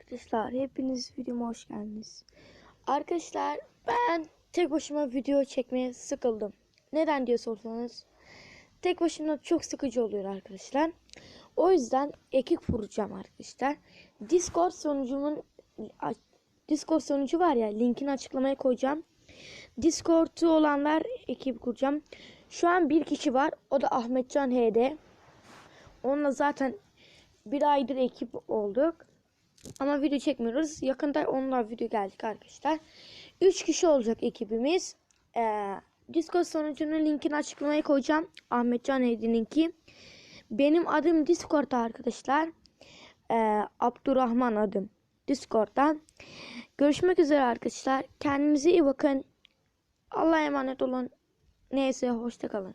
Arkadaşlar hepiniz videoma hoş geldiniz. Arkadaşlar ben tek başıma video çekmeye sıkıldım. Neden diye sorsanız tek başına çok sıkıcı oluyor arkadaşlar. O yüzden ekip kuracağım arkadaşlar. Discord sonucumun Discord sonucu var ya linkini açıklamaya koyacağım. Discord'u olanlar ekip kuracağım. Şu an bir kişi var. O da Ahmetcan HD. Onunla zaten bir aydır ekip olduk. Ama video çekmiyoruz. Yakında onunla video geldik arkadaşlar. 3 kişi olacak ekibimiz. Ee, Discord sonucunun linkini açıklamaya koyacağım. Ahmetcan Hedi'ninki. Benim adım Discord'da arkadaşlar. Ee, Abdurrahman adım. Discord'dan. Görüşmek üzere arkadaşlar. Kendinize iyi bakın. Allah'a emanet olun. Neyse hoşça kalın.